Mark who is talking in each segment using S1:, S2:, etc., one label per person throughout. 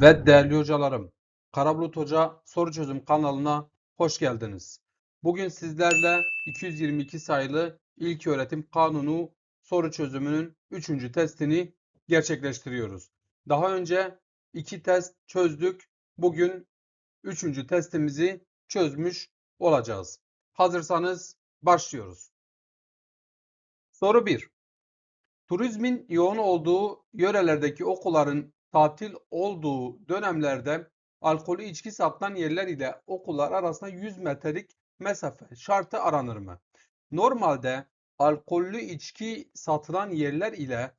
S1: Ve değerli hocalarım, Karabulut Hoca Soru Çözüm kanalına hoş geldiniz. Bugün sizlerle 222 sayılı İlköğretim Kanunu soru çözümünün 3. testini gerçekleştiriyoruz. Daha önce 2 test çözdük. Bugün 3. testimizi çözmüş olacağız. Hazırsanız başlıyoruz. Soru 1. Turizmin yoğun olduğu yörelerdeki okulların tatil olduğu dönemlerde alkolü içki satılan yerler ile okullar arasında 100 metrelik mesafe şartı aranır mı? Normalde alkollü içki satılan yerler ile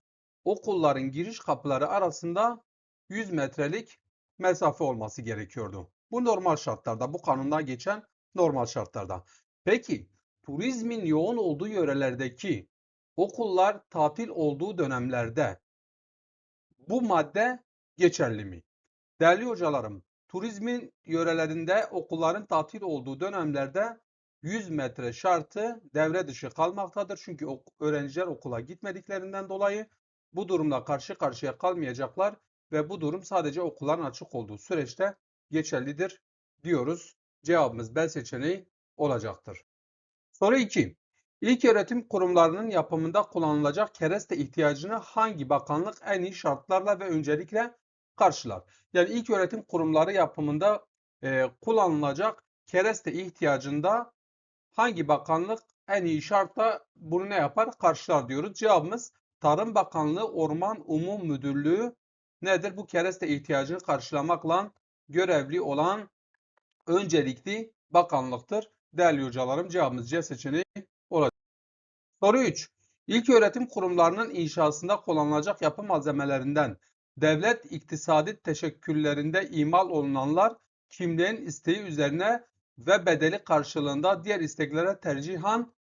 S1: okulların giriş kapıları arasında 100 metrelik mesafe olması gerekiyordu. Bu normal şartlarda, bu kanunda geçen normal şartlarda. Peki turizmin yoğun olduğu yörelerdeki okullar tatil olduğu dönemlerde bu madde geçerli mi? Değerli hocalarım, turizmin yörelerinde okulların tatil olduğu dönemlerde 100 metre şartı devre dışı kalmaktadır. Çünkü öğrenciler okula gitmediklerinden dolayı bu durumla karşı karşıya kalmayacaklar ve bu durum sadece okulların açık olduğu süreçte geçerlidir diyoruz. Cevabımız B seçeneği olacaktır. Soru 2. İlköğretim kurumlarının yapımında kullanılacak kereste ihtiyacını hangi bakanlık en iyi şartlarla ve öncelikle karşılar? Yani ilköğretim kurumları yapımında e, kullanılacak kereste ihtiyacında hangi bakanlık en iyi şartla bunu ne yapar? Karşılar diyoruz. Cevabımız Tarım Bakanlığı Orman Umum Müdürlüğü nedir? Bu kereste ihtiyacını karşılamakla görevli olan öncelikli bakanlıktır. Değerli hocalarım cevabımız C seçeneği. Soru 3. İlköğretim kurumlarının inşasında kullanılacak yapı malzemelerinden devlet iktisadi teşekküllerinde imal olunanlar kimliğin isteği üzerine ve bedeli karşılığında diğer isteklere tercihan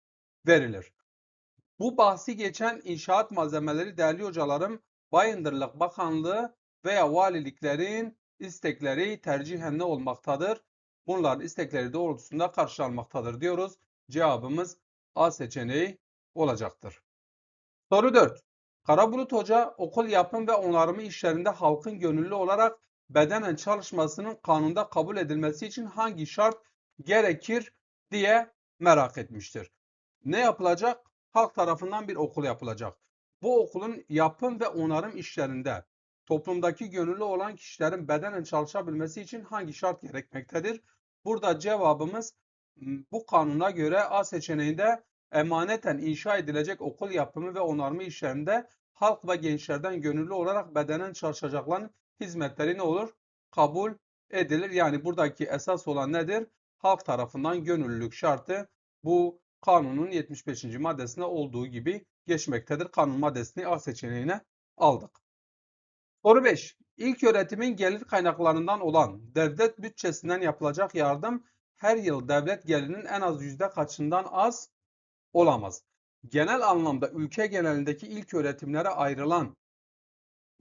S1: verilir. Bu bahsi geçen inşaat malzemeleri değerli hocalarım Bayındırlık Bakanlığı veya valiliklerin istekleri tercihen ne olmaktadır? Bunların istekleri doğrultusunda karşılanmaktadır diyoruz. Cevabımız A seçeneği olacaktır. Soru 4. Karabulut Hoca okul yapım ve onarımı işlerinde halkın gönüllü olarak bedenen çalışmasının kanunda kabul edilmesi için hangi şart gerekir diye merak etmiştir. Ne yapılacak? Halk tarafından bir okul yapılacak. Bu okulun yapım ve onarım işlerinde toplumdaki gönüllü olan kişilerin bedenen çalışabilmesi için hangi şart gerekmektedir? Burada cevabımız bu kanuna göre A seçeneğinde emaneten inşa edilecek okul yapımı ve onarma işlerinde halk ve gençlerden gönüllü olarak bedenen çalışacakların hizmetleri ne olur? Kabul edilir. Yani buradaki esas olan nedir? Halk tarafından gönüllülük şartı bu kanunun 75. maddesinde olduğu gibi geçmektedir. Kanun maddesini A seçeneğine aldık. Soru 5. İlk öğretimin gelir kaynaklarından olan devlet bütçesinden yapılacak yardım her yıl devlet gelirinin en az yüzde kaçından az olamaz. Genel anlamda ülke genelindeki ilk öğretimlere ayrılan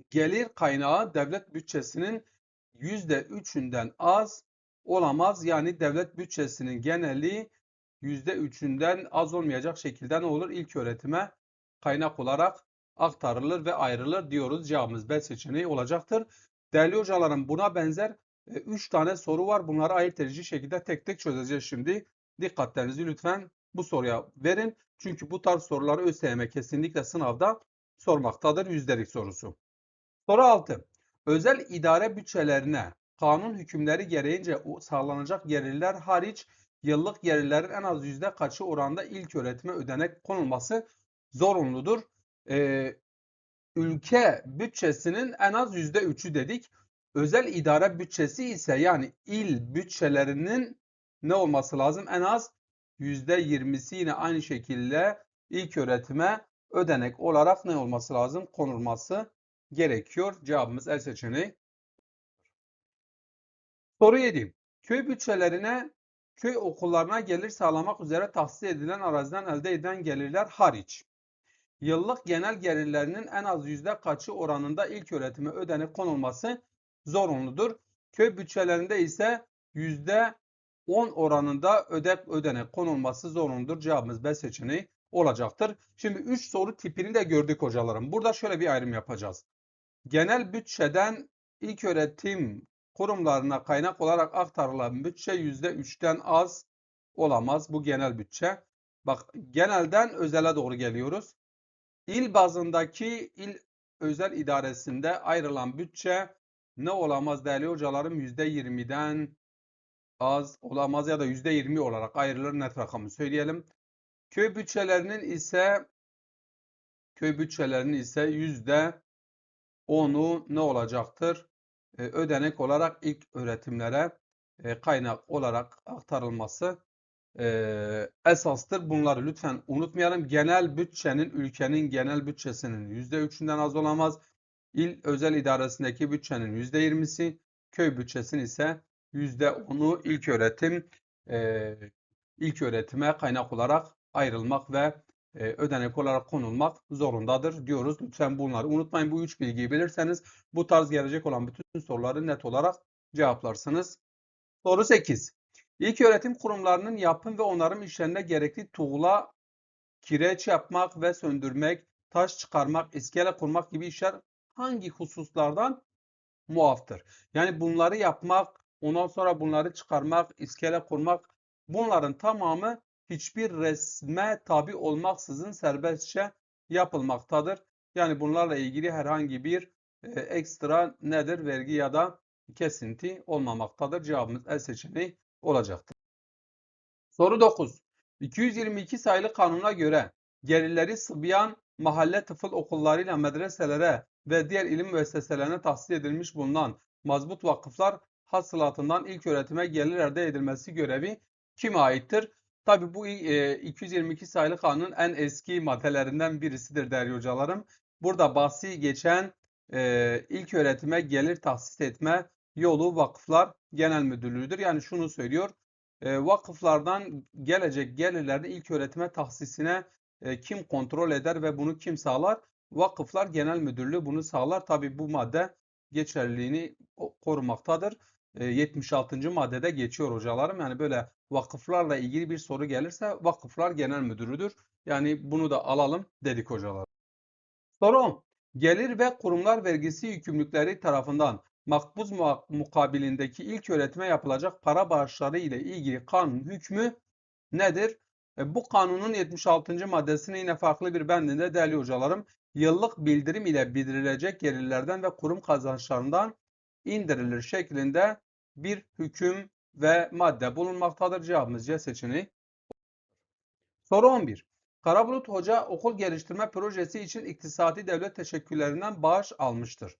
S1: gelir kaynağı devlet bütçesinin yüzde üçünden az olamaz. Yani devlet bütçesinin geneli yüzde üçünden az olmayacak şekilde ne olur? İlk öğretime kaynak olarak aktarılır ve ayrılır diyoruz. Cevabımız B seçeneği olacaktır. Değerli hocalarım buna benzer 3 tane soru var. Bunları ayırt edici şekilde tek tek çözeceğiz şimdi. Dikkatlerinizi lütfen bu soruya verin. Çünkü bu tarz soruları ÖSYM kesinlikle sınavda sormaktadır. Yüzdelik sorusu. Soru 6. Özel idare bütçelerine kanun hükümleri gereğince sağlanacak gelirler hariç yıllık gelirlerin en az yüzde kaçı oranda ilk öğretime ödenek konulması zorunludur. Ee, ülke bütçesinin en az yüzde üçü dedik. Özel idare bütçesi ise yani il bütçelerinin ne olması lazım? En az yüzde yirmisi yine aynı şekilde ilk öğretime ödenek olarak ne olması lazım? Konulması gerekiyor. Cevabımız el seçeneği. Soru 7. Köy bütçelerine köy okullarına gelir sağlamak üzere tahsis edilen araziden elde edilen gelirler hariç yıllık genel gelirlerinin en az yüzde kaçı oranında ilk öğretime ödenek konulması zorunludur. Köy bütçelerinde ise yüzde 10 oranında ödek ödenek konulması zorunludur. Cevabımız B seçeneği olacaktır. Şimdi 3 soru tipini de gördük hocalarım. Burada şöyle bir ayrım yapacağız. Genel bütçeden ilköğretim kurumlarına kaynak olarak aktarılan bütçe %3'ten az olamaz. Bu genel bütçe. Bak genelden özele doğru geliyoruz. İl bazındaki il özel idaresinde ayrılan bütçe ne olamaz değerli hocalarım? %20'den az olamaz ya da %20 olarak ayrılır net rakamı söyleyelim. Köy bütçelerinin ise köy bütçelerinin ise yüzde onu ne olacaktır? E, ödenek olarak ilk öğretimlere e, kaynak olarak aktarılması e, esastır. Bunları lütfen unutmayalım. Genel bütçenin ülkenin genel bütçesinin yüzde üçünden az olamaz. İl özel idaresindeki bütçenin yüzde yirmisi, köy bütçesinin ise yüzde onu ilk öğretim e, ilk öğretime kaynak olarak ayrılmak ve e, ödenek olarak konulmak zorundadır diyoruz. Lütfen bunları unutmayın. Bu üç bilgiyi bilirseniz bu tarz gelecek olan bütün soruları net olarak cevaplarsınız. Soru 8. İlk öğretim kurumlarının yapım ve onarım işlerinde gerekli tuğla, kireç yapmak ve söndürmek, taş çıkarmak, iskele kurmak gibi işler hangi hususlardan muaftır? Yani bunları yapmak, ondan sonra bunları çıkarmak, iskele kurmak bunların tamamı hiçbir resme tabi olmaksızın serbestçe yapılmaktadır. Yani bunlarla ilgili herhangi bir e, ekstra nedir vergi ya da kesinti olmamaktadır. Cevabımız E seçeneği olacaktır. Soru 9. 222 sayılı kanuna göre gelirleri sıbyan mahalle tıfıl okullarıyla medreselere ve diğer ilim müesseselerine tahsis edilmiş bulunan mazbut vakıflar hasılatından ilk öğretime gelir elde edilmesi görevi kime aittir? Tabi bu e, 222 sayılı kanunun en eski maddelerinden birisidir değerli hocalarım. Burada bahsi geçen e, ilk öğretime gelir tahsis etme yolu vakıflar genel müdürlüğüdür. Yani şunu söylüyor. E, vakıflardan gelecek gelirlerini ilk öğretime tahsisine e, kim kontrol eder ve bunu kim sağlar? Vakıflar Genel Müdürlüğü bunu sağlar. Tabi bu madde geçerliliğini korumaktadır. 76. maddede geçiyor hocalarım. Yani böyle vakıflarla ilgili bir soru gelirse vakıflar genel müdürüdür. Yani bunu da alalım dedik hocalar. Soru 10. Gelir ve kurumlar vergisi yükümlülükleri tarafından makbuz mukabilindeki ilk öğretime yapılacak para bağışları ile ilgili kanun hükmü nedir? E, bu kanunun 76. maddesine yine farklı bir bendinde değerli hocalarım yıllık bildirim ile bildirilecek gelirlerden ve kurum kazançlarından indirilir şeklinde bir hüküm ve madde bulunmaktadır. Cevabımız C seçeneği. Soru 11. Karabulut Hoca okul geliştirme projesi için iktisadi devlet teşekkürlerinden bağış almıştır.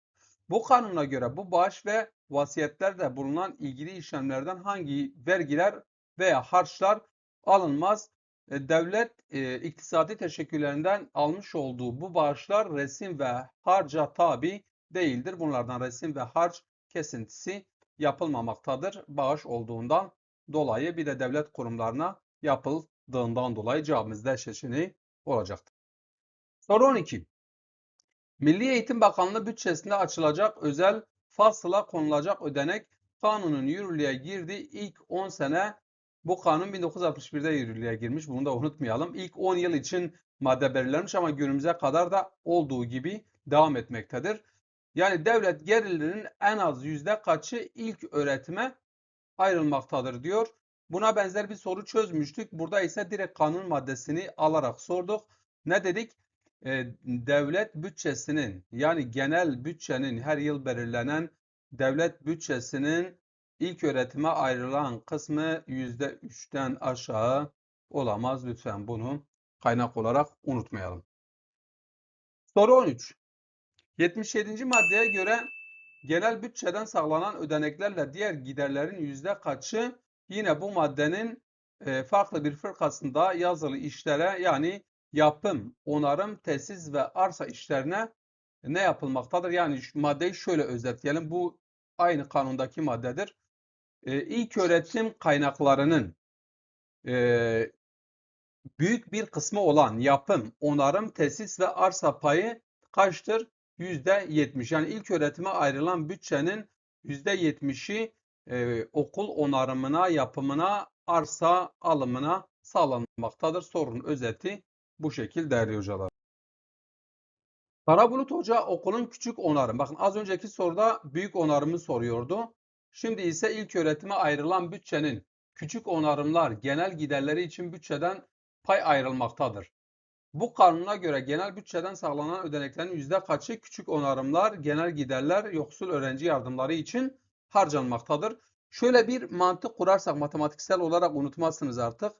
S1: Bu kanuna göre bu bağış ve vasiyetlerde bulunan ilgili işlemlerden hangi vergiler veya harçlar alınmaz? E, devlet e, iktisadi teşekkürlerinden almış olduğu bu bağışlar resim ve harca tabi değildir. Bunlardan resim ve harç kesintisi yapılmamaktadır. Bağış olduğundan dolayı bir de devlet kurumlarına yapıldığından dolayı cevabımız D seçeneği olacaktır. Soru 12. Milli Eğitim Bakanlığı bütçesinde açılacak özel fasıla konulacak ödenek kanunun yürürlüğe girdiği ilk 10 sene bu kanun 1961'de yürürlüğe girmiş. Bunu da unutmayalım. İlk 10 yıl için madde belirlenmiş ama günümüze kadar da olduğu gibi devam etmektedir. Yani devlet gelirlerinin en az yüzde kaçı ilk öğretime ayrılmaktadır diyor. Buna benzer bir soru çözmüştük. Burada ise direkt kanun maddesini alarak sorduk. Ne dedik? Ee, devlet bütçesinin yani genel bütçenin her yıl belirlenen devlet bütçesinin ilk öğretime ayrılan kısmı %3'ten aşağı olamaz. Lütfen bunu kaynak olarak unutmayalım. Soru 13. 77. maddeye göre genel bütçeden sağlanan ödeneklerle diğer giderlerin yüzde kaçı yine bu maddenin e, farklı bir fırkasında yazılı işlere yani yapım, onarım, tesis ve arsa işlerine ne yapılmaktadır? Yani maddeyi şöyle özetleyelim. Bu aynı kanundaki maddedir. E, ilk öğretim kaynaklarının e, büyük bir kısmı olan yapım, onarım, tesis ve arsa payı kaçtır? %70. Yani ilk öğretime ayrılan bütçenin %70'i e, okul onarımına, yapımına, arsa alımına sağlanmaktadır. Sorunun özeti bu şekilde değerli hocalar. Karabulut Hoca okulun küçük onarım. Bakın az önceki soruda büyük onarımı soruyordu. Şimdi ise ilk öğretime ayrılan bütçenin küçük onarımlar genel giderleri için bütçeden pay ayrılmaktadır. Bu kanuna göre genel bütçeden sağlanan ödeneklerin yüzde kaçı küçük onarımlar, genel giderler, yoksul öğrenci yardımları için harcanmaktadır? Şöyle bir mantık kurarsak matematiksel olarak unutmazsınız artık.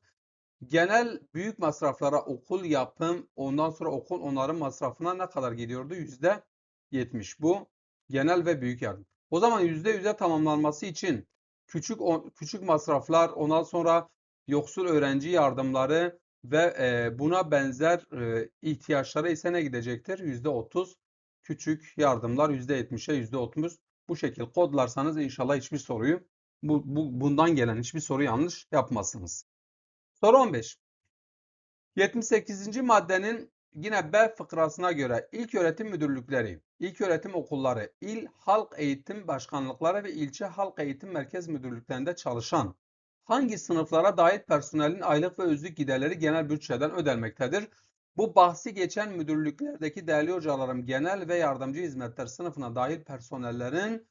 S1: Genel büyük masraflara okul yapım, ondan sonra okul onarım masrafına ne kadar gidiyordu? Yüzde 70. Bu genel ve büyük yardım. O zaman yüzde yüze tamamlanması için küçük küçük masraflar, ondan sonra yoksul öğrenci yardımları ve e, buna benzer e, ihtiyaçlara ise ne gidecektir? Yüzde 30. Küçük yardımlar yüzde 70'e yüzde 30. Bu şekil kodlarsanız inşallah hiçbir soruyu bu, bu bundan gelen hiçbir soru yanlış yapmazsınız. Soru 15. 78. maddenin yine B fıkrasına göre ilköğretim müdürlükleri, ilköğretim okulları, il halk eğitim başkanlıkları ve ilçe halk eğitim merkez müdürlüklerinde çalışan hangi sınıflara dair personelin aylık ve özlük giderleri genel bütçeden ödenmektedir? Bu bahsi geçen müdürlüklerdeki değerli hocalarım genel ve yardımcı hizmetler sınıfına dahil personellerin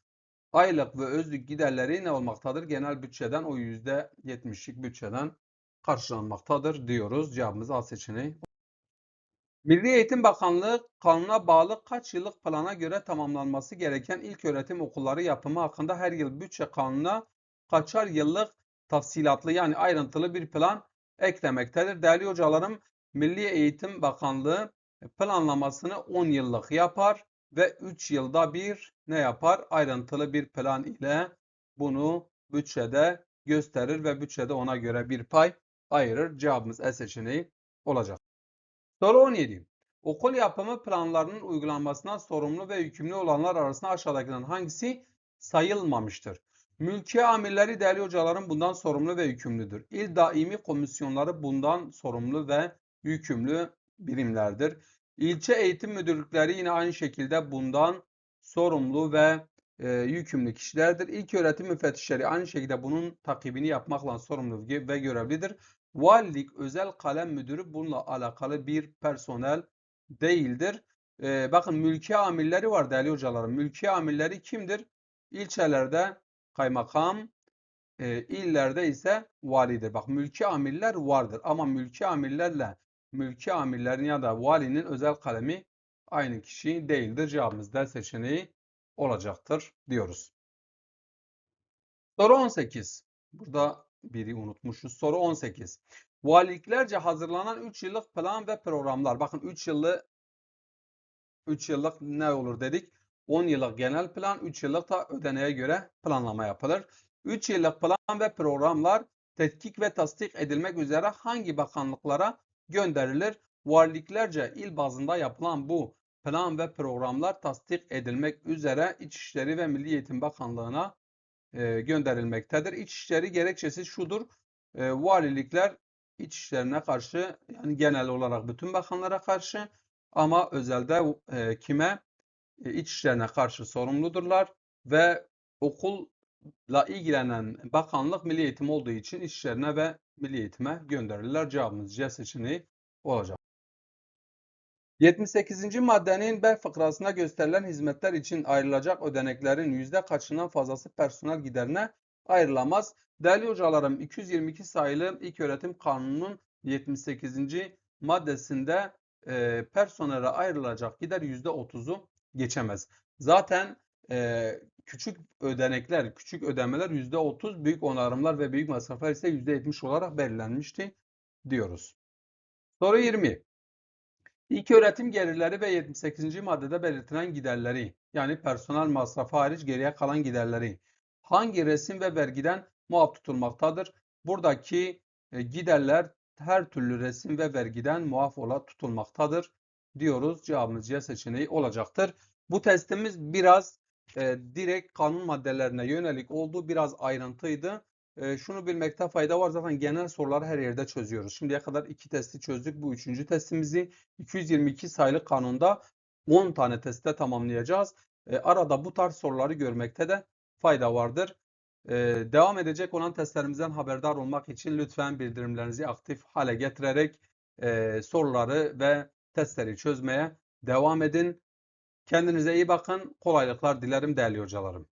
S1: aylık ve özlük giderleri ne olmaktadır? Genel bütçeden o %70'lik bütçeden karşılanmaktadır diyoruz. Cevabımız A seçeneği. Milli Eğitim Bakanlığı kanuna bağlı kaç yıllık plana göre tamamlanması gereken ilköğretim okulları yapımı hakkında her yıl bütçe kanununa kaçar yıllık tafsilatlı yani ayrıntılı bir plan eklemektedir. Değerli hocalarım, Milli Eğitim Bakanlığı planlamasını 10 yıllık yapar ve 3 yılda bir ne yapar? Ayrıntılı bir plan ile bunu bütçede gösterir ve bütçede ona göre bir pay ayırır. Cevabımız E seçeneği olacak. Soru 17. Okul yapımı planlarının uygulanmasına sorumlu ve yükümlü olanlar arasında aşağıdakilerden hangisi sayılmamıştır? Mülkiye amirleri değerli hocalarım bundan sorumlu ve yükümlüdür. İl daimi komisyonları bundan sorumlu ve yükümlü birimlerdir. İlçe eğitim müdürlükleri yine aynı şekilde bundan sorumlu ve e, yükümlü kişilerdir. İlköğretim müfettişleri aynı şekilde bunun takibini yapmakla sorumlu ve görevlidir. Valilik özel kalem müdürü bununla alakalı bir personel değildir. Ee, bakın mülki amirleri var değerli hocalarım. Mülki amirleri kimdir? İlçelerde kaymakam, e, illerde ise validir. Bak mülki amirler vardır ama mülki amirlerle mülki amirlerin ya da valinin özel kalemi aynı kişi değildir. Cevabımız D seçeneği olacaktır diyoruz. Soru 18. Burada biri unutmuşuz. Soru 18. Valiliklerce hazırlanan 3 yıllık plan ve programlar. Bakın 3 yıllı 3 yıllık ne olur dedik? 10 yıllık genel plan, 3 yıllık da ödeneğe göre planlama yapılır. 3 yıllık plan ve programlar tetkik ve tasdik edilmek üzere hangi bakanlıklara gönderilir? Valiliklerce il bazında yapılan bu plan ve programlar tasdik edilmek üzere İçişleri ve Milli Eğitim Bakanlığı'na e, gönderilmektedir. İçişleri gerekçesi şudur. E, valilikler İçişlerine karşı yani genel olarak bütün bakanlara karşı ama özelde e, kime? E, İçişlerine karşı sorumludurlar ve okulla ilgilenen bakanlık Milli Eğitim olduğu için İçişlerine ve Milli Eğitim'e gönderirler. Cevabımız C seçeneği olacak. 78. maddenin B fıkrasında gösterilen hizmetler için ayrılacak ödeneklerin yüzde kaçından fazlası personel giderine ayrılamaz. Değerli hocalarım 222 sayılı İlköğretim Kanunu'nun 78. maddesinde e, personele ayrılacak gider yüzde 30'u geçemez. Zaten e, küçük ödenekler, küçük ödemeler yüzde 30, büyük onarımlar ve büyük masraflar ise yüzde 70 olarak belirlenmişti diyoruz. Soru 20. İlk öğretim gelirleri ve 78. maddede belirtilen giderleri yani personel masrafı hariç geriye kalan giderleri hangi resim ve vergiden muaf tutulmaktadır? Buradaki giderler her türlü resim ve vergiden muaf ola tutulmaktadır diyoruz. Cevabımız C seçeneği olacaktır. Bu testimiz biraz e, direkt kanun maddelerine yönelik olduğu biraz ayrıntıydı. E, şunu bilmekte fayda var. Zaten genel soruları her yerde çözüyoruz. Şimdiye kadar iki testi çözdük. Bu üçüncü testimizi 222 sayılı kanunda 10 tane testte tamamlayacağız. E, arada bu tarz soruları görmekte de fayda vardır. E, devam edecek olan testlerimizden haberdar olmak için lütfen bildirimlerinizi aktif hale getirerek e, soruları ve testleri çözmeye devam edin. Kendinize iyi bakın. Kolaylıklar dilerim değerli hocalarım.